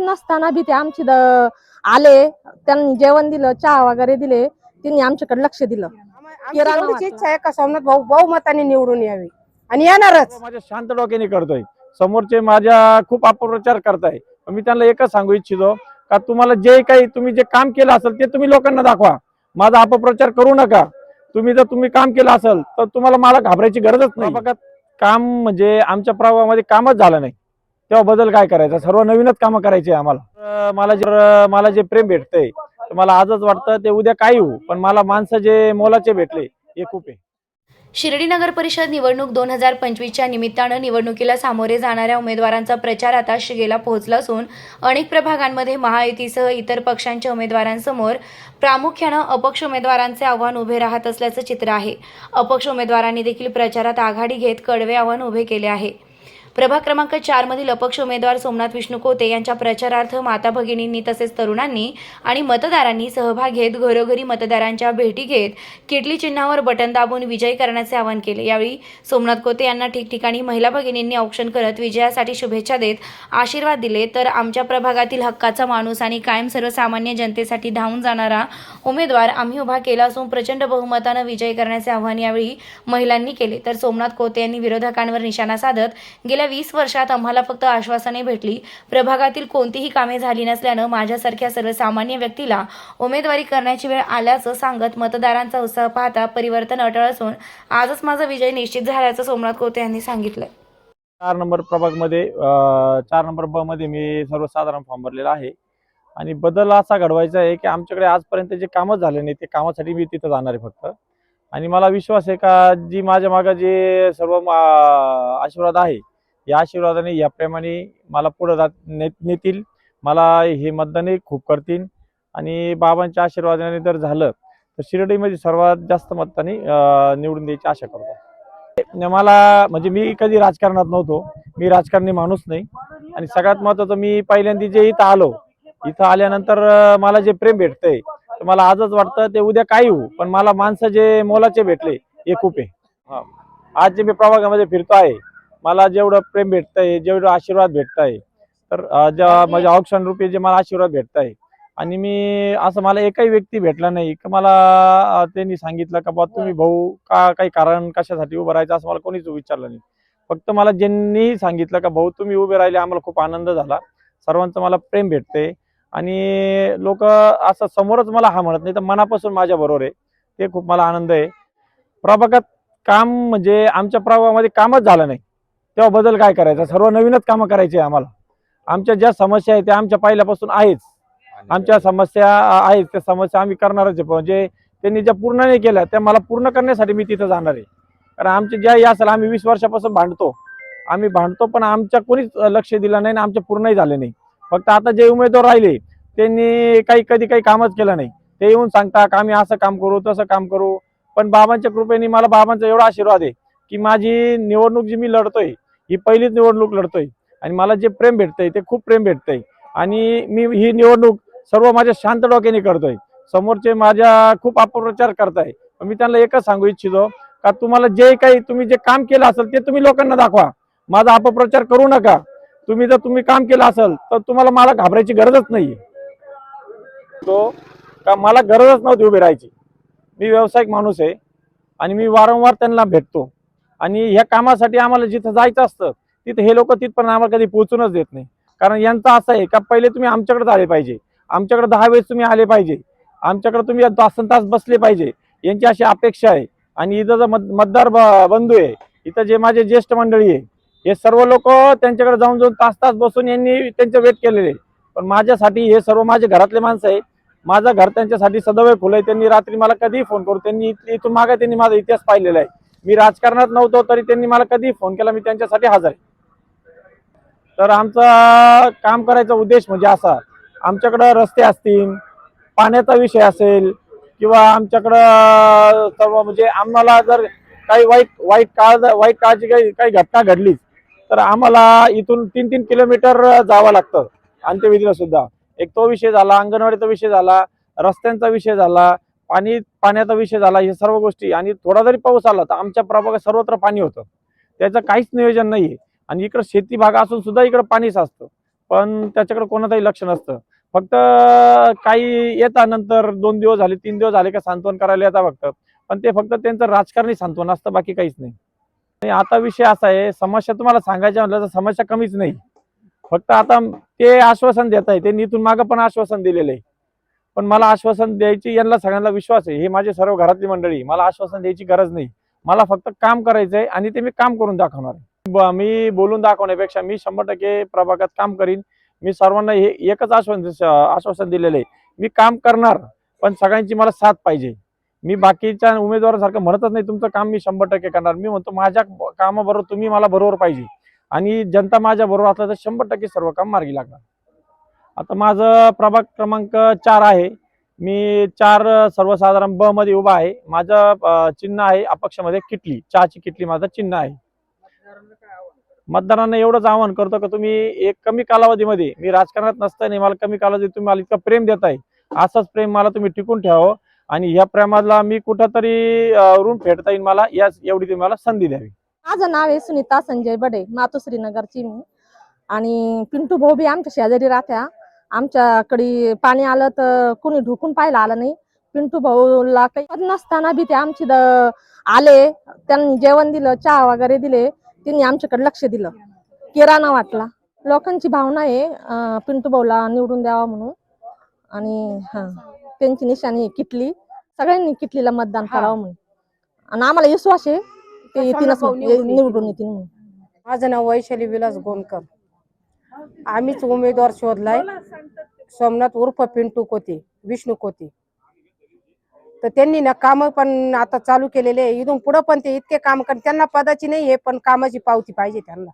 नसताना बी ते आमची द- आले त्यांनी जेवण दिलं चहा वगैरे दिले त्यांनी आमच्याकडे लक्ष दिलं. आमची. इच्छा आहे का सोमनाथ भाऊ बहुमताने निवडून यावे? आणि येणारच. माझ्या शांत डोक्याने करतोय. समोरचे माझ्या खूप अपप्रचार करताय. मी त्यांना एकच सांगू इच्छितो का तुम्हाला जे काही तुम्ही जे काम केलं असेल ते तुम्ही लोकांना दाखवा. माझा अपप्रचार करू नका. तुम्ही जर तुम्ही काम केलं असेल तर तुम्हाला मला घाबरायची गरजच नाही. बघा काम म्हणजे आमच्या प्रभागामध्ये कामच झालं नाही. तेव्हा बदल काय करायचा? सर्व नवीनच कामं करायची आम्हाला. मला जे मला जे प्रेम भेटतंय तर मला आजच वाटतं ते उद्या काही होऊ पण मला माणसं जे मोलाचे भेटले हे खूप आहे. शिर्डी नगर परिषद निवडणूक दोन हजार पंचवीसच्या निमित्तानं निवडणुकीला सामोरे जाणाऱ्या उमेदवारांचा प्रचार आता शिगेला पोहोचला असून अनेक प्रभागांमध्ये महायुतीसह इतर पक्षांच्या उमेदवारांसमोर प्रामुख्यानं अपक्ष उमेदवारांचे आव्हान उभे राहत असल्याचं चित्र आहे. अपक्ष उमेदवारांनी देखील प्रचारात आघाडी घेत कडवे आव्हान उभे केले आहे. प्रभाग क्रमांक चार मधील अपक्ष उमेदवार सोमनाथ विष्णू कोते यांच्या प्रचारार्थ माता भगिनींनी तसेच तरुणांनी आणि मतदारांनी सहभाग घेत घरोघरी मतदारांच्या भेटी घेत किटली चिन्हावर बटन दाबून विजयी करण्याचे आवाहन केले. यावेळी सोमनाथ कोते यांना ठिकठिकाणी महिला भगिनींनी औक्षण करत विजयासाठी शुभेच्छा देत आशीर्वाद दिले. तर आमच्या प्रभागातील हक्काचा माणूस आणि कायम सर्वसामान्य जनतेसाठी धावून जाणारा उमेदवार आम्ही उभा केला असून प्रचंड बहुमतानं विजय करण्याचे आवाहन यावेळी महिलांनी केले. तर सोमनाथ कोते यांनी विरोधकांवर निशाणा साधत गेल्या वीस वर्षात आम्हाला फक्त आश्वासने भेटली. प्रभागातील कोणतीही कामे झाली नसल्यानं माझ्यासारख्या सर्वसामान्य व्यक्तीला उमेदवारी करण्याची वेळ आल्याचं सांगत मतदारांचा उत्साह पाहता परिवर्तन अटळ असून आजच माझा विजय निश्चित झाल्याचं सोमनाथ कोते यांनी सांगितलं चार नंबर प्रभागमध्ये चार नंबर ब मध्ये मी सर्वसाधारण फॉर्म भरलेला आहे. आणि बदल असा घडवायचा आहे की आमच्याकडे आजपर्यंत जे कामच झाले नाही ते कामासाठी मी तिथं जाणार आहे फक्त. आणि मला विश्वास आहे का जी माझ्या मागं जे सर्व आशीर्वाद आहे या आशीर्वादाने या प्रेमाने मला पुढं जात ने नेतील. मला हे मतदानही खूप करतील. आणि बाबांच्या आशीर्वादाने जर झालं तर शिर्डीमध्ये सर्वात जास्त मतदानी निवडून द्यायची आशा करतो. न मला म्हणजे मी कधी राजकारणात नव्हतो. मी राजकारणी माणूस नाही. आणि सगळ्यात महत्वाचं मी पहिल्यांदा जे इथं आलो इथं आल्यानंतर मला जे प्रेम भेटतंय तर मला आजच वाटतं ते उद्या काही होऊ पण मला माणसं जे मोलाचे भेटले हे खूप आहे. आज जे मी प्रभागामध्ये फिरतो आहे मला जेवढं प्रेम भेटतंय जेवढं आशीर्वाद भेटत आहे तर ज्या माझ्या ऑप्शन रुपये जे मला आशीर्वाद भेटत आहे आणि मी असं मला एकही व्यक्ती भेटला नाही की मला त्यांनी सांगितलं का बा तुम्ही भाऊ का काही कारण कशासाठी उभं राहायचं असं मला कोणीच विचारलं नाही. फक्त मला ज्यांनी सांगितलं का भाऊ तुम्ही उभे राहिले आम्हाला खूप आनंद झाला. सर्वांचं मला प्रेम भेटते आणि लोक असं समोरच मला हा म्हणत नाही तर मनापासून माझ्या बरोबर आहे. ते खूप मला आनंद आहे. प्रभागात काम म्हणजे आमच्या प्रभागामध्ये कामच झालं नाही. तेव्हा बदल काय करायचा? सर्व नवीनच कामं करायची आम्हाला. आमच्या ज्या समस्या आहेत त्या आमच्या पहिल्यापासून आहेच. आमच्या समस्या आहेत त्या समस्या आम्ही करणारच आहे. म्हणजे त्यांनी ज्या पूर्ण नाही केल्या त्या मला पूर्ण करण्यासाठी मी तिथं जाणार आहे. कारण आमच्या ज्याही असेल आम्ही वीस वर्षापासून भांडतो. आम्ही भांडतो पण आमच्या कोणीच लक्ष दिलं नाही आणि आमचे पूर्णही झाले नाही. फक्त आता जे उमेदवार राहिले त्यांनी काही कधी काही कामच केलं नाही. ते येऊन सांगता का आम्ही असं काम करू तसं काम करू. पण बाबांच्या कृपेने मला बाबांचा एवढा आशीर्वाद आहे की माझी निवडणूक जी मी लढतोय ही पहिलीच निवडणूक लढतोय. आणि मला जे प्रेम भेटतंय ते खूप प्रेम भेटतंय. आणि मी ही निवडणूक सर्व माझ्या शांत डोक्याने करतोय. समोरचे माझ्या खूप अपप्रचार करताय. मी त्यांना एकच सांगू इच्छितो का तुम्हाला जे काही तुम्ही जे काम केलं असेल ते तुम्ही लोकांना दाखवा. माझा अपप्रचार करू नका. तुम्ही जर तुम्ही काम केलं असेल तर तुम्हाला मला घाबरायची गरजच नाहीये. तो का मला गरजच नव्हती उभी राहायची. मी व्यावसायिक माणूस आहे आणि मी वारंवार त्यांना भेटतो. आणि ह्या कामासाठी आम्हाला जिथं जायचं असतं तिथं हे लोक तिथपर्यंत आम्हाला कधी पोहोचूनच देत नाही. कारण यांचं असं आहे का पहिले तुम्ही आमच्याकडे आले पाहिजे. आमच्याकडे दहा वेळेस तुम्ही आले पाहिजे. आमच्याकडे तुम्ही तासन तास बसले पाहिजे. यांची अशी अपेक्षा आहे. आणि इथं जो मत मतदार ब- बंधू आहे इथं जे माझे ज्येष्ठ मंडळी आहे हे सर्व लोक त्यांच्याकडे जाऊन जाऊन तास तास बसून यांनी त्यांचं वेट केलेले आहे. पण माझ्यासाठी हे सर्व माझे घरातले माणसं आहे. माझं घर त्यांच्यासाठी सदैव खुलं आहे. त्यांनी रात्री मला कधीही फोन करू. त्यांनी इथून मागे त्यांनी माझा इतिहास पाहिलेला आहे. मी राजकारणात नव्हतो तरी त्यांनी मला कधी फोन केला. मी त्यांच्यासाठी हजर आहे. तर आमचा काम करायचा उद्देश म्हणजे असा आमच्याकडं रस्ते असतील पाण्याचा विषय असेल किंवा आमच्याकडं सर्व म्हणजे आम्हाला जर काही वाईट वाईट काळ वाईट काळची काही काही घटना घडली तर आम्हाला इथून तीन तीन किलोमीटर जावं लागतं. अंत्यविधीला सुद्धा. एक तो विषय झाला अंगणवाडीचा विषय झाला रस्त्यांचा विषय झाला पाणी पाण्याचा विषय झाला हे सर्व गोष्टी. आणि थोडा जरी पाऊस आला तर आमच्या प्रभागात सर्वत्र पाणी होतं. त्याचं काहीच नियोजन नाही आणि इकडं शेती भाग असून सुद्धा इकडं पाणीच असतं. पण त्याच्याकडे कोणाचंही लक्ष नसतं. फक्त काही येता नंतर दोन दिवस झाले तीन दिवस झाले का सांत्वन करायला येतात फक्त. पण ते फक्त त्यांचं राजकारणी सांत्वन असतं बाकी काहीच नाही. आणि आता विषय असा आहे समस्या तुम्हाला सांगायच्या म्हटलं तर समस्या कमीच नाही. फक्त आता ते आश्वासन देत आहे ते इथून मागं पण आश्वासन दिलेलं आहे. पण मला आश्वासन द्यायची यांना सगळ्यांना विश्वास आहे. हे माझे सर्व घरातली मंडळी मला आश्वासन द्यायची गरज नाही. मला फक्त काम करायचं आहे आणि ते मी काम करून दाखवणार आहे. मी बोलून दाखवण्यापेक्षा मी शंभर टक्के प्रभागात काम करीन. मी सर्वांना हे एकच आश्वासन आश्वासन दिलेलं आहे. मी काम करणार पण सगळ्यांची मला साथ पाहिजे. मी बाकीच्या उमेदवारासारखं म्हणतच नाही तुमचं काम मी शंभर टक्के करणार. मी म्हणतो माझ्या कामाबरोबर तुम्ही मला बरोबर पाहिजे. आणि जनता माझ्या बरोबर असला तर शंभर टक्के सर्व काम मार्गी लागणार. आता माझं प्रभाग क्रमांक चार आहे. मी चार सर्वसाधारण ब मध्ये उभा आहे. माझं चिन्ह आहे अपक्षमध्ये किटली. चहाची किटली माझं चिन्ह आहे. मतदारांना एवढंच आवाहन करतो का तुम्ही एक कमी कालावधीमध्ये मी राजकारणात नसताना मला कमी कालावधीत तुम्ही मला इतकं प्रेम देताय. असंच प्रेम मला तुम्ही टिकून ठेवावं आणि ह्या प्रेमाला मी कुठंतरी अ, ऋण फेडता येईल मला या एवढी तुम्ही मला संधी द्यावी. माझं नाव आहे सुनीता संजय बडे मातोश्रीनगरची मी. आणि पिंटू भाऊ बी आमच्या शेजारी राहत्या. आमच्याकडे पाणी आलं तर कुणी ढुकून पाहायला आलं नाही. पिंटू भाऊला काही नसताना बी ते आमची आले. त्यांनी जेवण दिलं चहा वगैरे दिले. त्यांनी आमच्याकडे लक्ष दिलं. किराणा वाटला. लोकांची भावना आहे पिंटू भाऊला निवडून द्यावा म्हणून. आणि हा त्यांची निशाणी किटली. सगळ्यांनी किटलीला मतदान. करावं म्हणून. आणि आम्हाला विश्वास आहे ते येतीलच निवडून येतील. म्हणून. माझं नाव वैशाली विलास गोंदकर आम्हीच उमेदवार शोधलाय. सोमनाथ उर्फ पिंटू कोते विष्णू कोते. तर त्यांनी ना कामं पण आता चालू केलेले आहे. इथून पुढं पण ते इतके काम कर त्यांना पदाची नाही हे पण कामाची पावती पाहिजे त्यांना.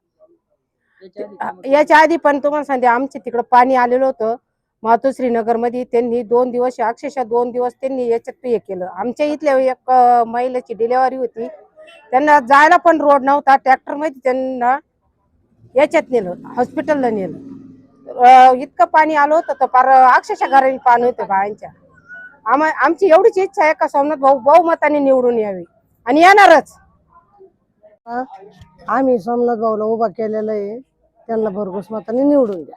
याच्या आधी पण तुम्हाला सांगते आमच्या तिकडं पाणी आलेलं होतं. मातोश्री नगरमध्ये त्यांनी दोन दिवस अक्षरशः दोन दिवस त्यांनी याच्यात हे केलं. आमच्या इथल्या एक महिलेची डिलेवरी होती. त्यांना जायला पण रोड नव्हता. ट्रॅक्टरमध्ये त्यांना याच्यात नेलं हॉस्पिटलला नेलं. इतकं पाणी आलं होतं तर फार अक्षरशः घराने पाणी होतं बायांच्या आम्हा आमची एवढीच इच्छा आहे का सोमनाथ भाऊ बहुमताने निवडून यावी. आणि येणारच. आम्ही सोमनाथ भाऊला उभा केलेला आहे. त्यांना भरघोस मताने निवडून द्या.